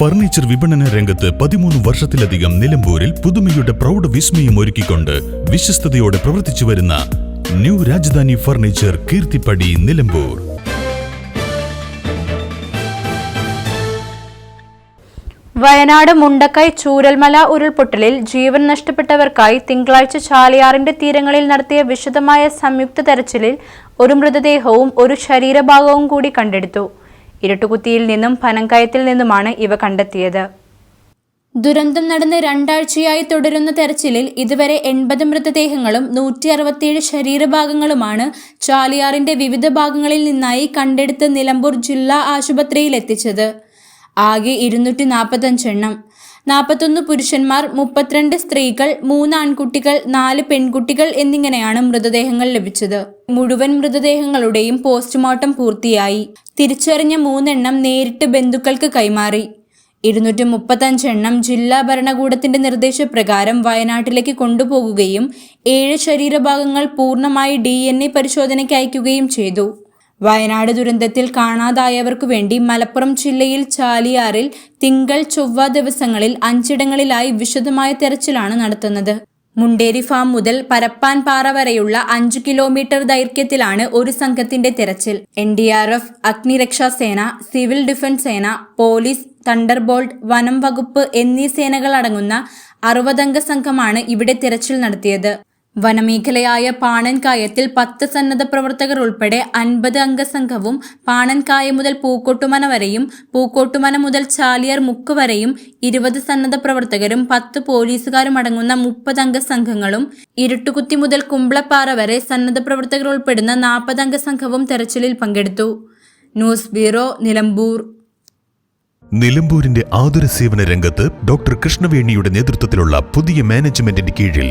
Furniture വിപണന രംഗത്ത് പതിമൂന്ന് വർഷത്തിലധികം നിലമ്പൂരിൽ പുതുമയുടെ പ്രൗഢ വിസ്മയം ഒരുക്കിക്കൊണ്ട് വിശ്വസ്തയോടെ പ്രവർത്തിച്ചു വരുന്ന ന്യൂ രാജധാനി ഫർണിച്ചർ കീർത്തിപ്പടി നിലമ്പൂർ. വയനാട് മുണ്ടക്കൈ ചൂരൽമല ഉരുൾപൊട്ടലിൽ ജീവൻ നഷ്ടപ്പെട്ടവർക്കായി തിങ്കളാഴ്ച ചാലിയാറിന്റെ തീരങ്ങളിൽ നടത്തിയ വിശദമായ സംയുക്ത തെരച്ചിലിൽ ഒരു മൃതദേഹവും ഒരു ശരീരഭാഗവും കൂടി കണ്ടെടുത്തു. ഇരുട്ടുകുത്തിയിൽ നിന്നും പനങ്കയത്തിൽ നിന്നുമാണ് ഇവ കണ്ടെത്തിയത്. ദുരന്തം നടന്ന് രണ്ടാഴ്ചയായി തുടരുന്ന തെരച്ചിലിൽ ഇതുവരെ എൺപത് മൃതദേഹങ്ങളും നൂറ്റി അറുപത്തിയേഴ് ശരീരഭാഗങ്ങളുമാണ് ചാലിയാറിന്റെ വിവിധ ഭാഗങ്ങളിൽ നിന്നായി കണ്ടെടുത്ത് നിലമ്പൂർ ജില്ലാ ആശുപത്രിയിൽ എത്തിച്ചത്. ആകെ ഇരുന്നൂറ്റി നാൽപ്പത്തഞ്ചെണ്ണം നാൽപ്പത്തൊന്ന് പുരുഷന്മാർ മുപ്പത്തിരണ്ട് സ്ത്രീകൾ മൂന്ന് ആൺകുട്ടികൾ നാല് പെൺകുട്ടികൾ എന്നിങ്ങനെയാണ് മൃതദേഹങ്ങൾ ലഭിച്ചത്. മുഴുവൻ മൃതദേഹങ്ങളുടെയും പോസ്റ്റ്മോർട്ടം പൂർത്തിയായി. തിരിച്ചറിഞ്ഞ മൂന്നെണ്ണം നേരിട്ട് ബന്ധുക്കൾക്ക് കൈമാറി. ഇരുന്നൂറ്റി മുപ്പത്തഞ്ചെണ്ണം ജില്ലാ ഭരണകൂടത്തിന്റെ നിർദ്ദേശപ്രകാരം വയനാട്ടിലേക്ക് കൊണ്ടുപോകുകയും ഏഴ് ശരീരഭാഗങ്ങൾ പൂർണമായി ഡി പരിശോധനയ്ക്ക് അയക്കുകയും ചെയ്തു. വയനാട് ദുരന്തത്തിൽ കാണാതായവർക്കു വേണ്ടി മലപ്പുറം ജില്ലയിൽ ചാലിയാറിൽ തിങ്കൾ ചൊവ്വ ദിവസങ്ങളിൽ അഞ്ചിടങ്ങളിലായി വിശദമായ തെരച്ചിലാണ് നടത്തുന്നത്. മുണ്ടേരി ഫാം മുതൽ പരപ്പാൻ പാറ വരെയുള്ള അഞ്ചു കിലോമീറ്റർ ദൈർഘ്യത്തിലാണ് ഒരു സംഘത്തിന്റെ തിരച്ചിൽ. എൻ ഡി ആർ എഫ് അഗ്നിരക്ഷാസേന സിവിൽ ഡിഫൻസ് സേന പോലീസ് തണ്ടർബോൾട്ട് വനം വകുപ്പ് എന്നീ സേനകൾ അടങ്ങുന്ന അറുപതംഗ സംഘമാണ് ഇവിടെ തിരച്ചിൽ നടത്തിയത്. വനമേഖലയായ പാണൻകായത്തിൽ പത്ത് സന്നദ്ധ പ്രവർത്തകർ ഉൾപ്പെടെ അൻപത് അംഗസംഘവും പാണൻകായ മുതൽ പൂക്കോട്ടുമന വരെയും പൂക്കോട്ടുമന മുതൽ ചാലിയർ മുക്ക് വരെയും ഇരുപത് സന്നദ്ധ പ്രവർത്തകരും പത്ത് പോലീസുകാരും അടങ്ങുന്ന മുപ്പത് അംഗസംഘങ്ങളും ഇരുട്ടുകുത്തി മുതൽ കുമ്പളപ്പാറ വരെ സന്നദ്ധ പ്രവർത്തകർ ഉൾപ്പെടുന്ന നാൽപ്പത് അംഗസംഘവും തെരച്ചിലിൽ പങ്കെടുത്തു. News bureau Nilambur. നിലമ്പൂരിന്റെ ആതുര സേവന രംഗത്ത് ഡോക്ടർ കൃഷ്ണവേണിയുടെ നേതൃത്വത്തിലുള്ള പുതിയ മാനേജ്മെന്റിന്റെ കീഴിൽ